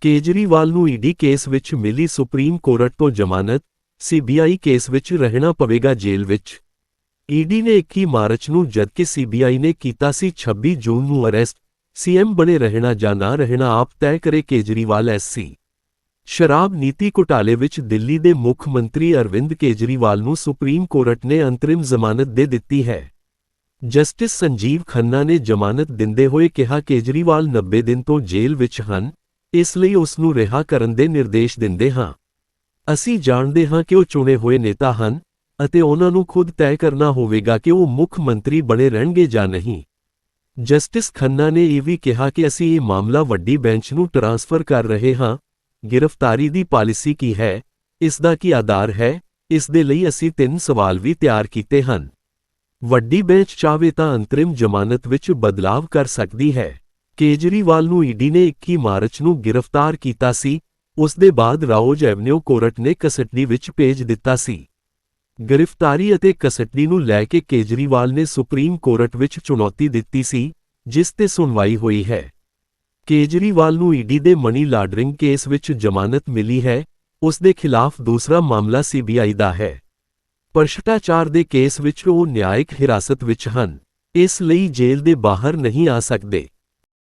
ਕੇਜਰੀਵਾਲ ਨੂੰ ED case ਵਿੱਚ ਮਿਲੀ ਸੁਪਰੀਮ ਕੋਰਟ ਤੋਂ ਜ਼ਮਾਨਤ ਸੀਬੀਆਈ ਕੇਸ ਵਿੱਚ ਰਹਿਣਾ ਪਵੇਗਾ ਜੇਲ੍ਹ ਵਿੱਚ। ਈਡੀ ਨੇ 21 ਮਾਰਚ ਨੂੰ ਜਦਕਿ ਸੀਬੀਆਈ ਨੇ ਕੀਤਾ ਸੀ 26 ਜੂਨ ਨੂੰ ਅਰੈਸਟ ਸੀਐਮ ਬਣੇ ਰਹਿਣਾ ਜਾਂ ਨਾ ਰਹਿਣਾ ਆਪ ਤੈਅ ਕਰੇ ਕੇਜਰੀਵਾਲ ਐਸਸੀ ਸ਼ਰਾਬ ਨੀਤੀ ਘੁਟਾਲੇ ਵਿੱਚ ਦਿੱਲੀ ਦੇ ਮੁੱਖ ਮੰਤਰੀ ਅਰਵਿੰਦ ਕੇਜਰੀਵਾਲ ਨੂੰ ਸੁਪਰੀਮ ਕੋਰਟ ਨੇ ਅੰਤਰਿਮ ਜ਼ਮਾਨਤ ਦੇ ਦਿੱਤੀ ਹੈ। ਜਸਟਿਸ ਸੰਜੀਵ ਖੰਨਾ ਨੇ ਜ਼ਮਾਨਤ ਦਿੰਦੇ ਹੋਏ ਕਿਹਾ, ਕੇਜਰੀਵਾਲ 90 ਦਿਨ ਤੋਂ ਜੇਲ੍ਹ ਵਿੱਚ ਹਨ, ਇਸ ਲਈ ਉਸ ਨੂੰ ਰਿਹਾ ਕਰਨ ਦੇ ਨਿਰਦੇਸ਼ ਦਿੰਦੇ ਹਾਂ। ਅਸੀਂ ਜਾਣਦੇ ਹਾਂ ਕਿ ਉਹ ਚੁਣੇ ਹੋਏ ਨੇਤਾ ਹਨ ਅਤੇ ਉਹਨਾਂ ਨੂੰ ਖੁਦ ਤੈਅ ਕਰਨਾ ਹੋਵੇਗਾ ਕਿ ਉਹ ਮੁੱਖ ਮੰਤਰੀ ਬਣੇ ਰਹਿਣਗੇ ਜਾਂ ਨਹੀਂ। ਜਸਟਿਸ ਖੰਨਾ ਨੇ ਇਹ ਵੀ ਕਿਹਾ ਕਿ ਅਸੀਂ ਇਹ ਮਾਮਲਾ ਵੱਡੀ ਬੈਂਚ ਨੂੰ ਟ੍ਰਾਂਸਫਰ ਕਰ ਰਹੇ ਹਾਂ ਗ੍ਰਿਫਤਾਰੀ ਦੀ ਪਾਲਿਸੀ ਕੀ ਹੈ? ਇਸ ਦਾ ਕੀ ਆਧਾਰ ਹੈ? ਇਸ ਦੇ ਲਈ ਅਸੀਂ ਤਿੰਨ ਸਵਾਲ ਵੀ ਤਿਆਰ ਕੀਤੇ ਹਨ। ਵੱਡੀ ਬੈਂਚ ਚਾਹਵੇ ਤਾਂ ਅੰਤਰਿਮ ਜ਼ਮਾਨਤ ਵਿੱਚ ਬਦਲਾਵ ਕਰ ਸਕਦੀ ਹੈ। ਕੇਜਰੀਵਾਲ ਨੂੰ ਈਡੀ ਨੇ 21 ਮਾਰਚ ਨੂੰ ਗ੍ਰਿਫਤਾਰ ਕੀਤਾ ਸੀ। ਉਸ ਦੇ ਬਾਅਦ ਰਾਓਜ ਐਵਨਿਊ ਕੋਰਟ ਨੇ ਕਸਟਡੀ ਵਿੱਚ ਭੇਜ ਦਿੱਤਾ ਸੀ। ਗ੍ਰਿਫਤਾਰੀ ਅਤੇ ਕਸਟਡੀ ਨੂੰ ਲੈ ਕੇ ਕੇਜਰੀਵਾਲ ਨੇ ਸੁਪਰੀਮ ਕੋਰਟ ਵਿੱਚ ਚੁਣੌਤੀ ਦਿੱਤੀ ਸੀ, ਜਿਸ ਤੇ ਸੁਣਵਾਈ ਹੋਈ ਹੈ। ਕੇਜਰੀਵਾਲ ਨੂੰ ਈਡੀ ਦੇ ਮਨੀ ਲਾਂਡਰਿੰਗ ਕੇਸ ਵਿੱਚ ਜ਼ਮਾਨਤ ਮਿਲੀ ਹੈ, ਉਸ ਦੇ ਖਿਲਾਫ ਦੂਸਰਾ ਮਾਮਲਾ ਸੀਬੀਆਈ ਦਾ ਹੈ। ਭ੍ਰਿਸ਼ਟਾਚਾਰ ਦੇ ਕੇਸ ਵਿੱਚ ਉਹ ਨਿਆਇਕ ਹਿਰਾਸਤ ਵਿੱਚ ਹਨ, ਇਸ ਲਈ ਜੇਲ੍ਹ ਦੇ ਬਾਹਰ ਨਹੀਂ ਆ ਸਕਦੇ।